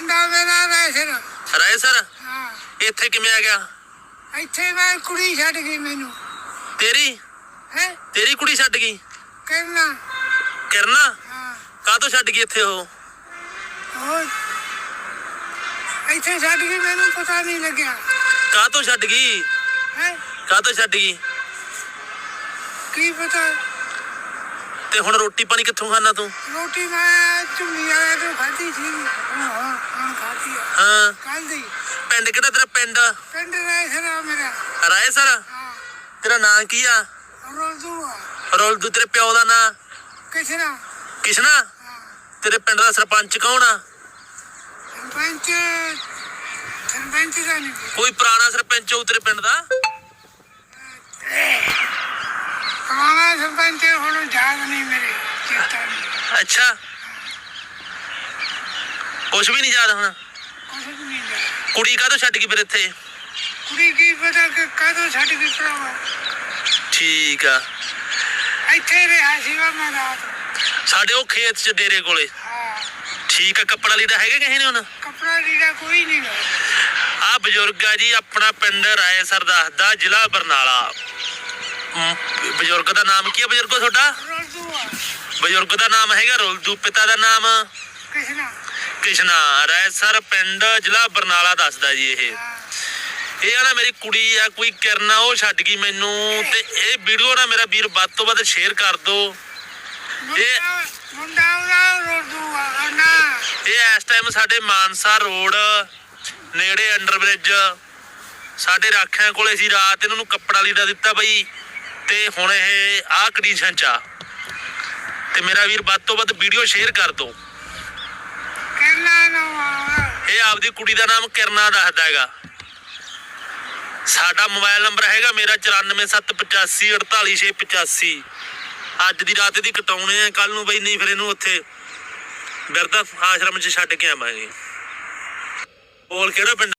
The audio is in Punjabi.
ਪਿੰਡਾ ਮੇਰਾ ਰੈਸਰ ਰਾਏ ਸਰ? ਹਾਂ। ਇੱਥੇ ਕਿਵੇਂ ਆ ਗਿਆ? ਇੱਥੇ ਮੈਂ ਕੁੜੀ ਛੱਡ ਗਈ ਮੈਨੂੰ। ਤੇਰੀ? ਹੈ? ਤੇਰੀ ਕੁੜੀ ਛੱਡ ਗਈ? ਕਰਨਾ। ਕਰਨਾ? ਹਾਂ। ਕਾਹਤੋਂ ਛੱਡ ਗਈ ਇੱਥੇ ਉਹ? ਹੋਰ? ਇੱਥੇ ਛੱਡ ਗਈ ਮੈਨੂੰ ਪਤਾ ਨਹੀਂ ਲੱਗਿਆ। ਕਾਹਤੋਂ ਛੱਡ ਗਈ? ਹੈ? ਕਾਹਤੋਂ ਛੱਡ ਗਈ? ਕੀ ਪਤਾ? ਤੇ ਹੁਣ ਰੋਟੀ ਪਾਣੀ ਕਿੱਥੋਂ ਖਾਣਾ ਤੂੰ? ਰੋਟੀ ਮੈਂ ਝੁੰਡੀ ਵਾਲੇ ਤੋਂ ਖਾਧੀ ਸੀ ਹਾਂ ਹਾਂ ਹਾਂ ਖਾਧੀ ਆ ਹਾਂ ਕੱਲ ਦੀ ਪਿੰਡ ਕਿਹੜਾ ਤੇਰਾ ਪਿੰਡ? ਪਿੰਡ ਰੈਸਰ ਆ ਮੇਰਾ। ਰਾਏ ਸਰ? ਹਾਂ। ਤੇਰਾ ਨਾਂ ਕੀ ਆ? ਰੋਜ਼ੂ ਆ। ਰੋਲਦੂ ਤੇਰੇ ਪਿਓ ਦਾ ਨਾਂ? ਕਿਸ਼ਨਾ। ਕਿਸ਼ਨਾ? ਹਾਂ। ਤੇਰੇ ਪਿੰਡ ਦਾ ਸਰਪੰਚ ਕੌਣ ਆ? ਸਰਪੰਚ ਸਰਪੰਚ ਦਾ ਨਹੀਂ। ਕੋਈ ਪੁਰਾਣਾ ਸਰਪੰਚ ਹੋਊ ਤੇਰੇ ਪਿੰਡ ਦਾ? ਪੁਰਾਣਾ ਸਰਪੰਚ ਹੁਣ ਯਾਦ ਨਹੀਂ ਮੇਰੇ ਚੇਤਾ ਨਹੀਂ ਅੱਛਾ। ਕੁਛ ਵੀ ਨਹੀਂ ਯਾਦ ਹੁਣ? ਕੁਛ ਵੀ ਨਹੀਂ ਯਾਦ। ਕੁੜੀ ਕਾਹਤੋਂ ਛੱਡ ਗਈ ਫਿਰ ਇੱਥੇ? ਕੁੜੀ ਕੀ ਪਤਾ ਕਿ ਕਦੋਂ ਛੱਡ ਗਈ ਭਰਾਵਾ? ਠੀਕ ਆ। ਇੱਥੇ ਰਿਹਾ ਸੀਗਾ ਮੈਂ ਰਾਤ। ਸਾਡੇ ਉਹ ਖੇਤ ਚ ਡੇਰੇ ਕੋਲੇ। ਹਾਂ। ਠੀਕ ਆ ਕੱਪੜਾ ਲੀੜਾ ਹੈਗਾ ਕਿਸੇ ਨੇ ਹੁਣ? ਕਪੜਾ ਲੀੜਾ ਕੋਈ ਨਹੀਂ ਗਾ ਆ ਬਜ਼ੁਰਗ ਆ ਜੀ ਆਪਣਾ ਪਿੰਡ ਰਾਏਸਰ ਦੱਸਦਾ ਜ਼ਿਲ੍ਹਾ ਬਰਨਾਲਾ। ਬਜ਼ੁਰਗ ਦਾ ਨਾਮ ਕੀ ਆ ਬਜ਼ੁਰਗੋ ਤੁਹਾਡਾ? ਰੋਜ਼ੂ ਆ। ਬਜ਼ੁਰਗ ਦਾ ਨਾਮ ਹੈਗਾ ਰੁਲਦੂ ਪਿਤਾ ਦਾ ਨਾਮ? ਕਿਸ਼ਨਾ ਕਿਸ਼ਨਾ ਰਾਏਸਰ ਪਿੰਡ ਜ਼ਿਲ੍ਹਾ ਬਰਨਾਲਾ ਦੱਸਦਾ ਜੀ ਇਹ। ਇਹ ਆ ਨਾ ਮੇਰੀ ਕੁੜੀ ਆ ਕੋਈ ਕਿਰਨਾ ਉਹ ਛੱਡ ਗਈ ਮੈਨੂੰ ਤੇ ਇਹ ਵੀਡੀਓ ਨਾ ਮੇਰਾ ਵੀਰ ਵੱਧ ਤੋਂ ਵੱਧ ਸ਼ੇਅਰ ਕਰ ਦਿਓ ਮੁੰਡਾ ਮੁੰਡਾ ਉਹਦਾ ਆ ਨਾ। ਇਹ ਇਸ ਟਾਈਮ ਸਾਡੇ ਮਾਨਸਾ ਰੋਡ ਨੇੜੇ ਅੰਡਰਬ੍ਰਿਜ ਸਾਡੇ ਰਾਖਿਆਂ ਕੋਲੇ ਸੀ ਰਾਤ ਇਹਨਾਂ ਨੂੰ ਕੱਪੜਾ ਲੀੜਾ ਦਿੱਤਾ ਬਈ ਤੇ ਹੁਣ ਇਹ ਆਹ ਕੰਡੀਸ਼ਨ ਚ ਆ। ਤੇ ਮੇਰਾ ਵੀਰ ਵੱਧ ਤੋਂ ਵੱਧ ਵੀਡੀਓ ਸ਼ੇਅਰ ਕਰ ਦਿਓ ਕਿਰਨਾ ਨਾ ਆ ਇਹ ਆਪਦੀ ਕੁੜੀ ਦਾ ਨਾਮ ਕਿਰਨਾ ਦੱਸਦਾ ਹੈਗਾ। ਸਾਡਾ ਮੋਬਾਈਲ ਨੰਬਰ ਹੈਗਾ ਮੇਰਾ 9475848685 ਅੱਜ ਦੀ ਰਾਤ ਇਹਦੀ ਕਟਾਉਣੇ ਆ ਕੱਲ ਨੂੰ ਬਈ ਨਹੀਂ ਫਿਰ ਇਹਨੂੰ ਉੱਥੇ ਬਿਰਧ ਆਸ਼ਰਮ 'ਚ ਛੱਡ ਕੇ ਆਵਾਂਗੇ। ਬੋਲ ਕਿਹੜਾ ਪਿੰਡ